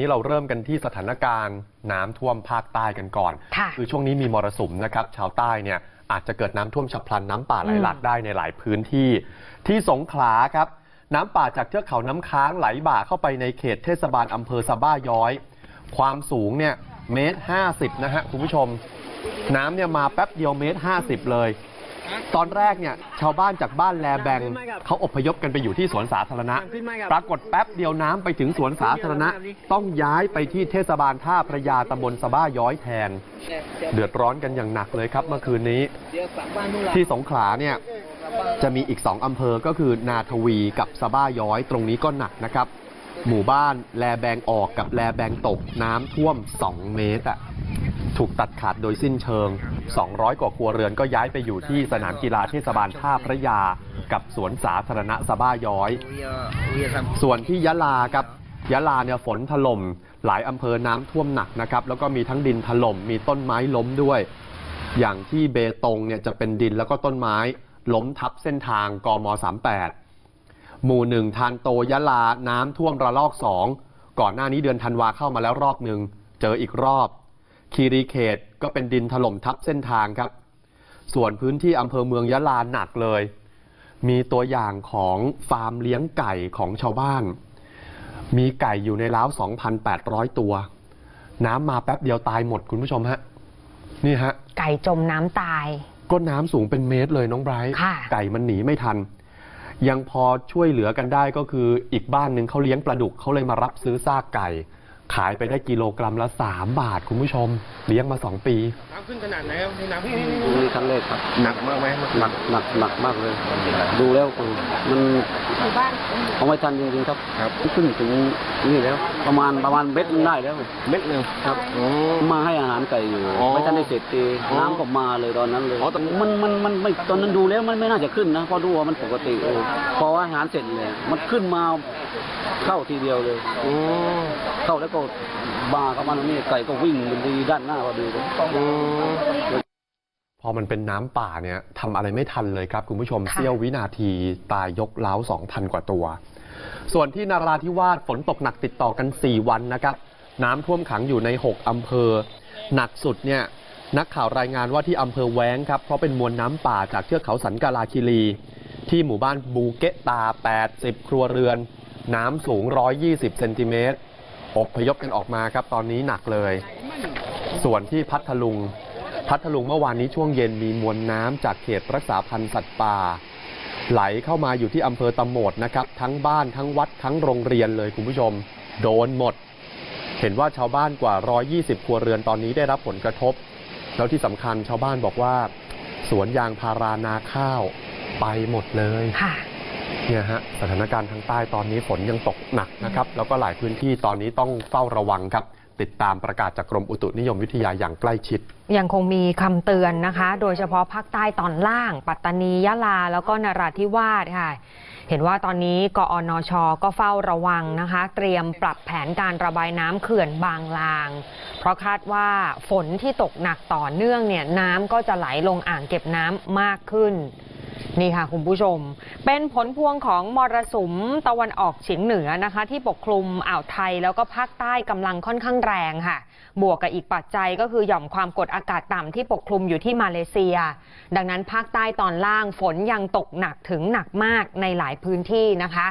นี้เราเริ่มกันที่สถานการณ์น้ำท่วมภาคใต้กันก่อนค่ะอช่วงนี้มีมรสุมนะครับ ชาวใต้เนี่ยอาจจะเกิดน้ำท่วมฉับพลันน้ำป่าไหลหลากได้ในหลายพื้นที่ ที่สงขลาครับ น้ำป่าจากเทือกเขาน้ำค้างไหลบ่าเข้าไปในเขตเทศบาลอำเภอสะบ้าย้อย ความสูงเนี่ยเมตรห้าสิบนะฮะคุณผู้ชม น้ำเนี่ยมาแป๊บเดียวเมตรห้าสิบเลย ตอนแรกเนี่ยชาวบ้านจากบ้านแลแบงเขาอพยพกันไปอยู่ที่สวนสาธารณะ ปรากฏแป๊บเดียวน้ำไปถึงสวนสาธารณะ ต้องย้ายไปที่เทศบาลท่าพระยาตำบลสบ้าย้อยแทน เดือดร้อนกันอย่างหนักเลยครับเมื่อคืนนี้ ที่สงขลาเนี่ยจะมีอีก 2 อำเภอก็คือนาทวีกับสบ้าย้อยตรงนี้ก็หนักนะครับ หมู่บ้านแลแบงออกกับแลแบงตกน้ำท่วม 2 เมตรอะ ถูกตัดขาดโดยสิ้นเชิง 200 กว่าครัวเรือนก็ย้ายไปอยู่ที่สนามกีฬาเทศบาลท่าพระยา กับสวนสาธารณะสะบ้าย้อย ส่วนที่ยะลาครับยะลาเนี่ยฝนถล่มหลายอำเภอน้ำท่วมหนักนะครับ แล้วก็มีทั้งดินถล่มมีต้นไม้ล้มด้วย อย่างที่เบตงเนี่ยจะเป็นดินแล้วก็ต้นไม้ล้มทับเส้นทางกม 38 หมู่หนึ่งทานโตยะลาน้ำท่วมระลอกสองก่อนหน้านี้เดือนธันวาเข้ามาแล้วรอบหนึ่งเจออีกรอบ คีรีเขตก็เป็นดินถล่มทับเส้นทางครับ ส่วนพื้นที่อำเภอเมืองยะลาหนักเลย มีตัวอย่างของฟาร์มเลี้ยงไก่ของชาวบ้าน มีไก่อยู่ในล้าว 2,800 ตัว น้ำมาแป๊บเดียวตายหมดคุณผู้ชมฮะ นี่ฮะ ไก่จมน้ำตาย ก็น้ำสูงเป็นเมตรเลยน้องไบรท์ค่ะไก่มันหนีไม่ทัน ยังพอช่วยเหลือกันได้ก็คืออีกบ้านหนึ่งเขาเลี้ยงปลาดุกเขาเลยมารับซื้อซากไก่ ขายไปได้กิโลกรัมละ 3 บาทคุณผู้ชม เลี้ยงมา 2 ปี น้ำขึ้นขนาดไหนครับน้ำขึ้นนี่ครั้งแรกครับหนักมากไหมหนักหนักหนักมากเลย ดูแล้วก็มันเอาไม่ทันจริงๆครับครับขึ้นถึงนี่แล้ว ประมาณประมาณเม็ดหนึ่งได้แล้วเม็ดหนึ่งครับอ๋อมาให้อาหารไก่อยู่อ๋อไม่ทันได้เสร็จตีอ๋อน้ำก็มาเลยตอนนั้นเลยอ๋อตอนมันมันมันไม่ตอนนั้นดูแล้วมันไม่น่าจะขึ้นนะเพราะดูว่ามันปกติเออพออาหารเสร็จเลยมันขึ้นมาเข้าทีเดียวเลยอ๋อเข้าแล้วก็บาเข้ามาตรงนี้ไก่ก็วิ่งไปด้านหน้าพอดีเลยอ๋อพอมันเป็นน้ำป่าเนี่ยทำอะไรไม่ทันเลยครับ คุณผู้ชมค่ะเสี้ยววินาทีตายยกเล้า2,000 กว่าตัว ส่วนที่นาราธิวาสฝนตกหนักติดต่อกัน 4 วันนะครับ น้ำท่วมขังอยู่ใน 6อำเภอ หนักสุดเนี่ยนักข่าวรายงานว่าที่อำเภอแว้งครับ เพราะเป็นมวลน้ำป่าจากเทือกเขาสันกาลาคิรี ที่หมู่บ้านบูเกะตา 80 ครัวเรือน น้ำสูง 120 เซนติเมตร อบพยพกันออกมาครับตอนนี้หนักเลย ส่วนที่พัทลุง พัทลุงเมื่อวานนี้ช่วงเย็นมีมวลน้ำจากเขตรักษาพันธุ์สัตว์ป่า ไหลเข้ามาอยู่ที่อำเภอตะโหมดนะครับ ทั้งบ้านทั้งวัดทั้งโรงเรียนเลยคุณผู้ชม โดนหมด เห็นว่าชาวบ้านกว่า 120 ครัวเรือนตอนนี้ได้รับผลกระทบ แล้วที่สำคัญชาวบ้านบอกว่า สวนยางพารานาข้าวไปหมดเลยค่ะ เนี่ยฮะสถานการณ์ทางใต้ตอนนี้ฝนยังตกหนักนะครับ แล้วก็หลายพื้นที่ตอนนี้ต้องเฝ้าระวังครับ ติดตามประกาศจากกรมอุตุนิยมวิทยาอย่างใกล้ชิด ยังคงมีคำเตือนนะคะ โดยเฉพาะภาคใต้ตอนล่าง ปัตตานียะลา แล้วก็นราธิวาสค่ะเห็นว่าตอนนี้กอนช ก็เฝ้าระวังนะคะ เตรียมปรับแผนการระบายน้ำเขื่อนบางลาง เพราะคาดว่าฝนที่ตกหนักต่อเนื่องเนี่ยน้ำก็จะไหลลงอ่างเก็บน้ำมากขึ้น นี่ค่ะคุณผู้ชม เป็นผลพวงของมรสุมตะวันออกเฉียงเหนือนะคะ ที่ปกคลุมอ่าวไทยแล้วก็ภาคใต้กำลังค่อนข้างแรงค่ะ บวกกับอีกปัจจัยก็คือหย่อมความกดอากาศต่ำที่ปกคลุมอยู่ที่มาเลเซีย ดังนั้นภาคใต้ตอนล่างฝนยังตกหนักถึงหนักมากในหลายพื้นที่นะคะ